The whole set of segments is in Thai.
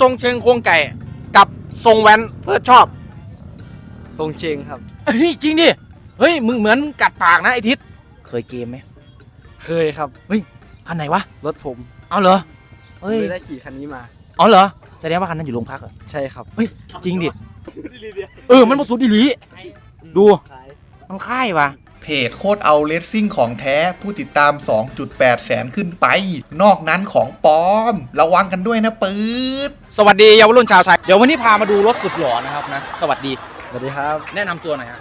ทรงเชิงโครงไก่กับทรงแว้นเฟิร์สชอบทรงเชงครับ เฮ้ยจริงดิเฮ้ยมึงเหมือนกัดปากนะไอทิศเคยเกมไหมเคยครับ คันไหนวะรถผมเอาเหรอเฮ้ยเลยได้ขี่คันนี้มาอ๋อเหรอแสดงว่าคันนั้นอยู่โรงพักเหรอใช่ครับจริงดิเออมันมาสุดดีหลีดูมันค่ายวะ เพจโคตรเอาเลสซิ่งของแท้ผู้ติดตาม 2.8 แสนขึ้นไป นอกนั้นของปลอม ระวังกันด้วยนะปื๊ดสวัสดีเยาวรุ่นชาวไทย เดี๋ยววันนี้พามาดูรถสุดหล่อนะครับนะ สวัสดี สวัสดีครับ แนะนำตัวหน่อยฮะ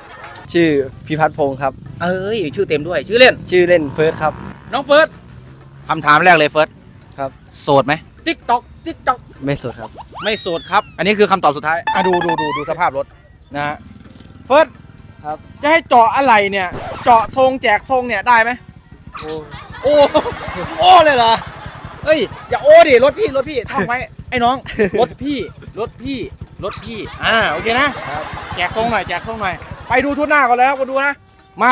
ชื่อพิพัฒน์พงศ์ครับ เอ้ย ชื่อเต็มด้วย ชื่อเล่น ชื่อเล่นเฟิร์สครับ น้องเฟิร์สคำถามแรกเลยเฟิร์สครับ โสดไหมติ๊กตอกติ๊กตอกไม่สดครับ ไม่โสดครับ อันนี้คือคำตอบสุดท้าย อะดูดูดูดูสภาพรถนะฮะเฟิร์ส ครับ จะให้เจาะอะไรเนี่ย เจาะทรงแจกทรงเนี่ยได้ไหมโอ้โอ้โอ้เลยเหรอเฮ้ยอย่าโอ้ดิรถพี่รถพี่ท่องไว้ไอ้น้องรถพี่รถพี่รถพี่อ่าโอเคนะครับ แจกทรงหน่อยแจกทรงหน่อยไปดูชุดหน้าก่อนเลยครับมาดูนะมา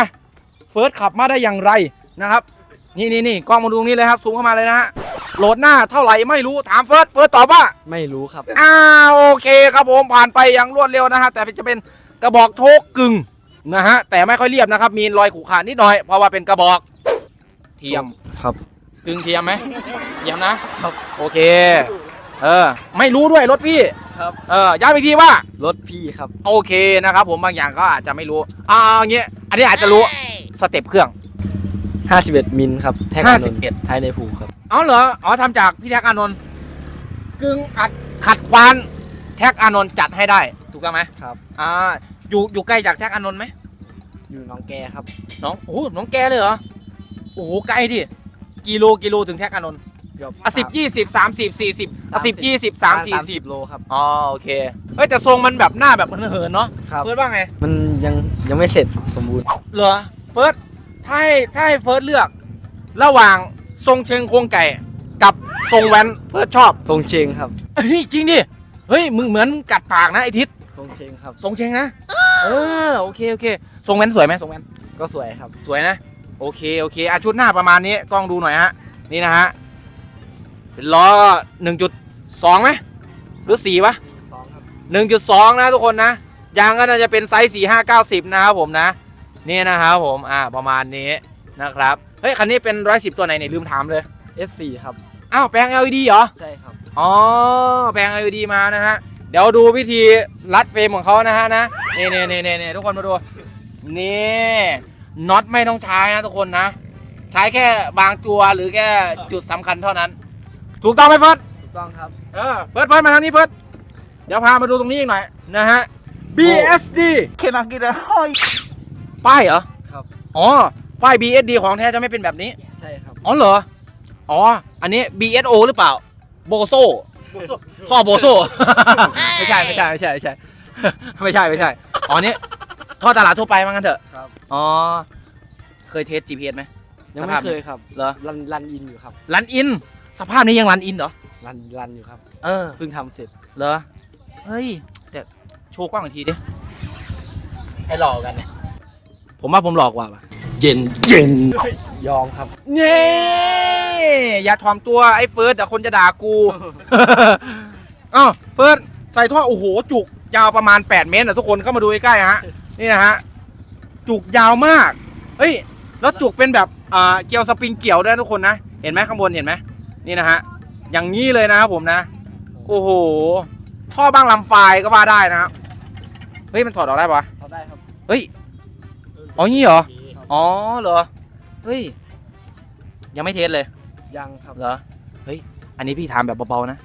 เฟิร์สขับมาได้อย่างไรนะครับ นี่นี่นี่กล้องมาดูตรงนี้เลยครับซูมเข้ามาเลยนะฮะโหลดหน้าเท่าไหร่ไม่รู้ถามเฟิร์สเฟิร์สตอบว่า ไม่รู้ครับ อ่าโอเคครับผมผ่านไปอย่างรวดเร็วนะฮะแต่จะเป็นกระบอกโชกกึ่ง นะฮะแต่ไม่ค่อยเรียบนะครับ มีรอยขูขาดนิดหน่อย เพราะว่าเป็นกระบอก เทียมครับ กึ่งเทียมไหมเทียมนะครับ โอเค เออ ไม่รู้ด้วยรถพี่ครับ เออย้ำอีกทีว่ารถพี่ครับ โอเคนะครับ ผมบางอย่างก็อาจจะไม่รู้อ่าอย่างเงี้ยอันนี้อาจจะรู้สเต็ปเครื่อง 51 มิลครับแท็กอานนท์51 ท้ายในผูครับ เอาเหรออ๋อทำจากพี่แท็กอานนท์กึ่งอัดขัดควานแท็กอานนท์จัดให้ได้ ถูกต้องไหมครับ อ่า อยู่อยู่ใกล้จากแท็กอานนท์ไหมอยู่หน้องแกครับน้องโอ้โหน้องแกเลยเหรอโอ้โหไกลดิกิโลกิโลถึงแท็กอานนท์เกือบอะสิบยี่สิบสามสิบสี่สิบอะสิบยี่สิบสามสี่สิบโลครับ อ๋อโอเคเฮ้ยแต่ทรงมันแบบหน้าแบบเหินๆเนาะครับ เฟิร์สว่าไงมันยังยังไม่เสร็จสมบูรณ์เหรอเฟิร์สถ้าให้ถ้าให้เฟิร์สเลือก ระหว่างทรงเชิงโครงไก่ กับทรงแว้นเฟิร์สชอบ ทรงเชงครับ เฮ้ยจริงดิ เฮ้ยมึงเหมือนกัดปากนะไอทิศ ทรงเชงครับ ทรงเชิงนะ เออโอเคโอเคทรงแว้นสวยไหมทรงแว้นก็สวยครับ สวยนะ โอเคโอเคอะชุดหน้าประมาณนี้กล้องดูหน่อยฮะนี่นะฮะเป็นล้อ1.2ไหมหรือ4วะสองครับ1.2นะทุกคนนะยางก็น่าจะเป็นไซส์4 5 9 0นะครับผมนะนี่นะครับผมอ่าประมาณนี้นะครับเฮ้ยคันนี้เป็น110ตัวไหนเนี่ยลืมถามเลย S4 ครับ อ้าวแปลง LED เหรอ ใช่ครับ อ๋อ แปลง LED มานะฮะ เดี๋ยวดูวิธีรัดเฟรมของเขานะฮะนะนี่นี่นี่นี่ทุกคนมาดูนี่น็อตไม่ต้องใช้นะทุกคนนะ ใช้แค่บางตัวหรือแค่จุดสำคัญเท่านั้น ถูกต้องไหมเฟิร์สถูกต้องครับ เออเฟิร์สเฟิร์สมาทางนี้เฟิร์สเดี๋ยวพามาดูตรงนี้อีกหน่อยนะฮะ BSD ป้ายเหรอครับ อ๋อป้าย BSD ของแท้จะไม่เป็นแบบนี้ ใช่ครับ อ๋อเหรอ อ๋อ อันนี้ BSO หรือเปล่า โบโซ ท่อโบโซ ไม่ใช่ไม่ใช่ไม่ใช่ไม่ใช่ไม่ใช่ไม่ใช่อ๋อนี่ท่อตลาดทั่วไปมั้งกันเถอะครับ อ๋อ เคยเทส GPS ไหม ยังสไม่ภาพเคยครับเหรอ รันรันอินอยู่ครับ รันอิน สภาพนี้ยังรันอินเหรอ รันรันอยู่ครับ เออ เพิ่งทำเสร็จ เหรอ เฮ้ยแต่โชว์กว้างอีกทีดิให้หลอกกันเนี่ย ผมว่าผมหลอกกว่าป่ะ เย็นเย็นยอมครับเน่ อย่าถ่อมตัวไอ้เฟิร์สแต่คนจะด่ากูอ้าวเฟิร์สใส่ท่อโอ้โหจุกยาวประมาณ 8 เมตรนะทุกคนเข้ามาดูใกล้ๆฮะนี่นะฮะจุกยาวมากเฮ้ยแล้วจุกเป็นแบบอ่าเกลียวสปริงเกี่ยวด้วยนะทุกคนนะเห็นไหมข้างบนเห็นไหมนี่นะฮะอย่างนี้เลยนะครับผมนะ โอ้โหท่อบ้างลำไฟก็ว่าได้นะครับเฮ้ยมันถอดออกได้ปะเขาได้ครับเฮ้ยอ๋องี้เหรออ๋อเหรอเฮ้ยยังไม่เทสเลย ยังครับ เหรอ เฮ้ย อันนี้พี่ถามแบบเบาๆนะ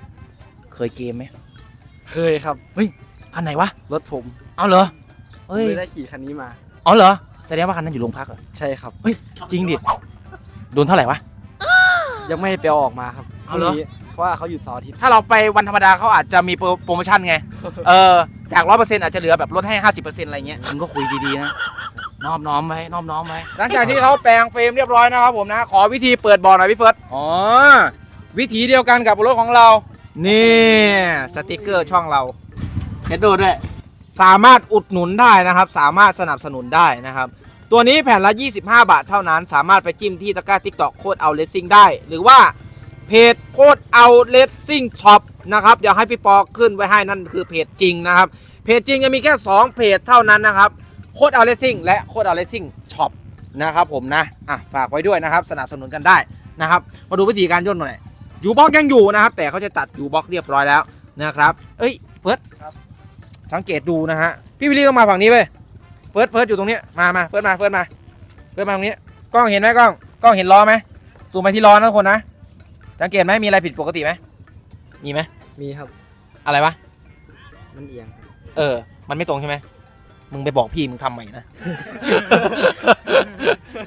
เคยเกมไหมเคยครับ คันไหนวะ รถผมเอาเหรอ เฮ้ย เลยได้ขี่คันนี้มา อ๋อเหรอ แสดงว่าคันนั้นอยู่โรงพักเหรอ ใช่ครับ จริงดิ โดนเท่าไหร่วะ ยังไม่ได้ไปเอาออกมาครับเอาเหรอพรุ่งนี้เพราะว่าเขาหยุดเสาร์อาทิตย์ถ้าเราไปวันธรรมดาเขาอาจจะมีโปรโปรโมชั่นไง เออ จากร้อยเปอร์เซ็นต์อาจจะเหลือแบบลดให้ห้าสิบเปอร์เซ็นต์อะไรเงี้ย มึงก็คุยดีๆนะ นอบน้อมไว้นอบน้อมไว้หลังจากที่เขาแปลงเฟรมเรียบร้อยนะครับผมนะขอวิธีเปิดบอลหน่อยพี่เฟิร์สอ๋อวิธีเดียวกันกับรถของเรา นี่สติกเกอร์ช่องเราเห็นดูด้วยสามารถอุดหนุนได้นะครับ สามารถสนับสนุนได้นะครับ ตัวนี้แผ่นละ 25 บาทเท่านั้น สามารถไปจิ้มที่ตะกร้าทิกตอกโคดเอาเลสซิ่งได้ หรือว่าเพจโคดเอาเลสซิ่งช็อปนะครับเดี๋ยวให้พี่ปอขึ้นไว้ให้นั่นคือเพจจริงนะครับ เพจจริงจะมีแค่ 2 เพจเท่านั้นนะครับ โคดเอาเลสซิ่งและโคดเอาเลสซิ่งช็อปนะครับผมนะอะฝากไว้ด้วยนะครับ สนับสนุนกันได้นะครับ มาดูวิธีการย่นหน่อยยูบ็อกยังอยู่นะครับ แต่เขาจะตัดยูบ็อกเรียบร้อยแล้วนะครับเอ้ยเฟิร์สครับสังเกตดูนะฮะพี่วิลลี่ต้องมาฝั่งนี้เว้ยเฟิร์สเฟิร์สอยู่ตรงนี้มามาเฟิร์สมาเฟิร์สมาเฟิร์สมาตรงนี้กล้องเห็นไหมกล้องกล้องเห็นล้อไหมซูมไปที่ล้อนะทุกคนนะสังเกตไหมมีอะไรผิดปกติไหมมีไหมมีครับ อะไรวะมันเอียงครับเออ มันไม่ตรงใช่ไหม มึงไปบอกพี่มึงทำใหม่นะ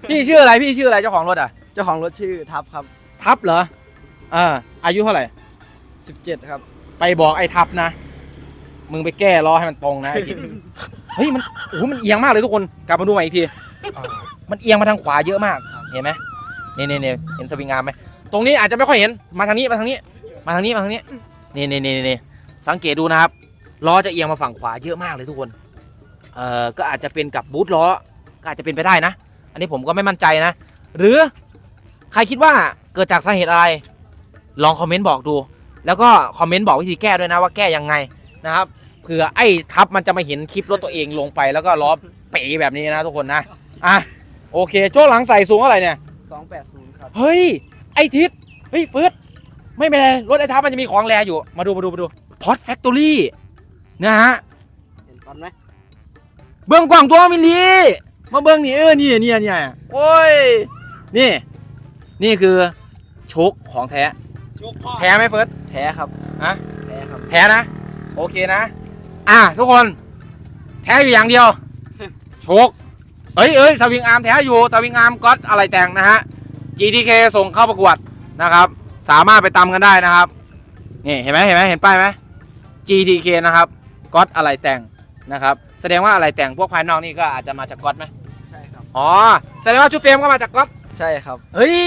พี่ชื่ออะไรพี่ชื่ออะไรเจ้าของรถอะ เจ้าของรถชื่อทับครับทับเหรออ่าอายุเท่าไหร่ 17ครับ ไปบอกไอ้ทับนะ มึงไปแก้ล้อให้มันตรงนะไอ้ทิศ เฮ้ยมันโอ้โหมันเอียงมากเลยทุกคน กลับมาดูใหม่อีกที มันเอียงมาทางขวาเยอะมาก เห็นไหมนี่นี่นี่เห็นสวิงอาร์มไหมตรงนี้อาจจะไม่ค่อยเห็น มาทางนี้ มาทางนี้ มาทางนี้ มาทางนี้นี่นี่นี่นี่สังเกตดูนะครับ ล้อจะเอียงมาฝั่งขวาเยอะมากเลยทุกคน เอ่อก็อาจจะเป็นกับบูทล้อก็อาจจะเป็นไปได้นะ อันนี้ผมก็ไม่มั่นใจนะ หรือใครคิดว่าเกิดจากสาเหตุอะไร ลองคอมเมนต์บอกดู แล้วก็คอมเมนต์บอกวิธีแก้ด้วยนะว่าแก้ยังไงนะครับเผื่อไอ้ทับมันจะมาเห็นคลิปรถตัวเองลงไปแล้วก็ล้อเป๋แบบนี้นะทุกคนนะอะโอเคโจ้หลังใส่สูงเท่าไหร่เนี่ย 280 ครับ เฮ้ย ไอทิศเฮ้ยเฟิร์สไม่เป็นไรรถไอ้ทับมันจะมีของแรอยู่ มาดูมาดูมาดูพอดแฟคทอรี่นะฮะ เห็นตอนไหม เบื้องกว้างตัวมิลลีมาเบื้องนี่เออนี่นี่นี่โอ้ยนี่ นี่คือโชคของแท้แท้ไหมเฟิร์สแท้ครับฮะแท้ครับแท้นะ โอเคนะ อะทุกคนแท้อยู่อย่างเดียว โชคเอ้ยเอ้ยสวิงอาร์มแท้อยู่สวิงอาร์มก็อตอะไรแต่งนะฮะ GTK ส่งเข้าประกวดนะครับ สามารถไปตามกันได้นะครับ นี่เห็นไหมเห็นไหมเห็นป้ายไหม GTK นะครับก็อตอะไรแต่งนะครับ แสดงว่าอะไรแต่งพวกภายนอกนี่ก็อาจจะมาจากก็อตไหมใช่ครับอ๋อแสดงว่าชุดเฟรมก็มาจากก็อตใช่ครับเฮ้ย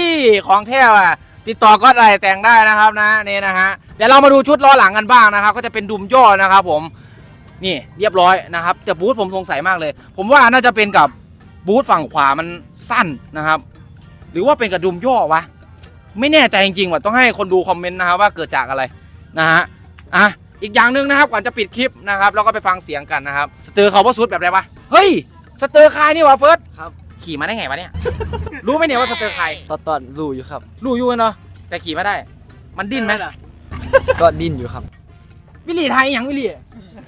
ของแท้ว่ะติดต่อก็อะไรแต่งได้นะครับนะนี่นะฮะเดี๋ยวเรามาดูชุดล้อหลังกันบ้างนะครับ ก็จะเป็นดุมย่อนะครับ ผมนี่เรียบร้อยนะครับแต่บูธผมสงสัยมากเลย ผมว่าน่าจะเป็นกับบูธฝั่งขวามันสั้นนะครับ หรือว่าเป็นกับดุมย่อวะไม่แน่ใจจริงๆว่ะต้องให้คนดูคอมเมนต์นะครับว่าเกิดจากอะไรนะฮะอะ อีกอย่างหนึ่งนะครับก่อนจะปิดคลิปนะครับเราก็ไปฟังเสียงกันนะครับสเตอร์เขาว่าซูดแบบไรวะเฮ้ยสเตอร์คายนี่วะเฟิร์สครับ ขี่มาได้ไงวะเนี่ย รู้ไหมเนี่ยว่าสเตอร์คายตอนตอนรู้อยู่ครับ รู้อยู่เนาะแต่ขี่ไม่ได้ มันดิ้นไหมก็ดิ้นอยู่ครับ วิลลี่ไทยอย่างวิลลี่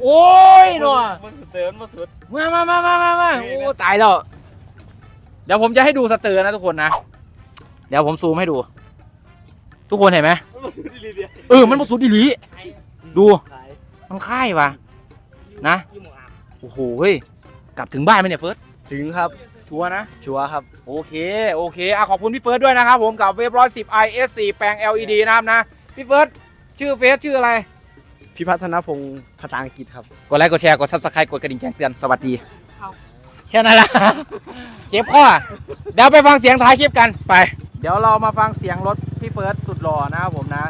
โอ้ยเนาะมันเตือนมันสุดมามามามามามาโอ้ตายแล้วเดี๋ยวผมจะให้ดูสเตอร์นะทุกคนนะเดี๋ยวผมซูมให้ดู ทุกคนเห็นไหมมันสุดดีเดียวเออมันมาสุดดีหลี ดูขายมันค่ายว่ะ นะ โอ้โห เฮ้ย กลับถึงบ้านไหมเนี่ยเฟิร์ส ถึงครับ ชัวร์นะ ชัวร์ครับ โอเค โอเคอะขอบคุณพี่เฟิร์สด้วยนะครับผมกับเวฟร้อยสิบ IS4 แปลง LED นะครับนะ พี่เฟิร์ส ชื่อเฟซชื่ออะไร พิพัฒนพงศ์ภาษาอังกฤษครับ กดไลค์ กดแชร์ กดซับสไครต์กดกระดิ่งแจ้งเตือน สวัสดี แค่นั้นละ เจ็บข้อ เดี๋ยวไปฟังเสียงท้ายคลิปกัน ไป เดี๋ยวเรามาฟังเสียงรถพี่เฟิร์สสุดหล่อนะครับผมนะ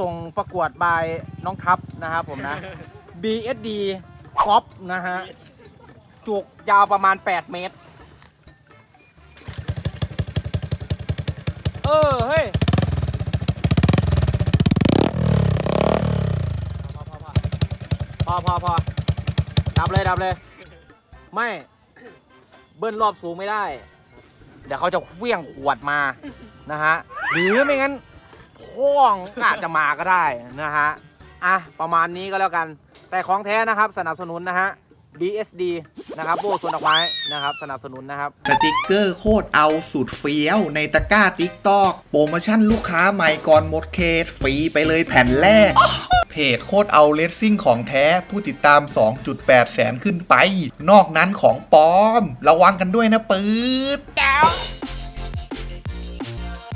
ส่งประกวดบายน้องทัพนะครับผมนะ BSD ก๊อปนะฮะ จุกยาวประมาณ 8 เมตร เออ เฮ้ยพอพอพอดับเลยดับเลย ไม่ เบิ้ลรอบสูงไม่ได้ เดี๋ยวเขาจะเฟี้ยงขวดมา นะฮะ หรือไม่งั้น พ่องอาจจะมาก็ได้นะฮะอะประมาณนี้ก็แล้วกัน แต่ของแท้นะครับสนับสนุนนะฮะ BSD นะครับโบสวนดอกไม้นะครับสนับสนุนนะครับ สติกเกอร์โคตรเอาสุดเฟี้ยว ในตะกร้าติ๊กตอกโปรโมชั่นลูกค้าใหม่ก่อนหมดเขตฟรีไปเลยแผ่นแรก เพจโคตรเอาเลสซิ่งของแท้ผู้ติดตาม 2.8 แสนขึ้นไป นอกนั้นของปลอม ระวังกันด้วยนะปืด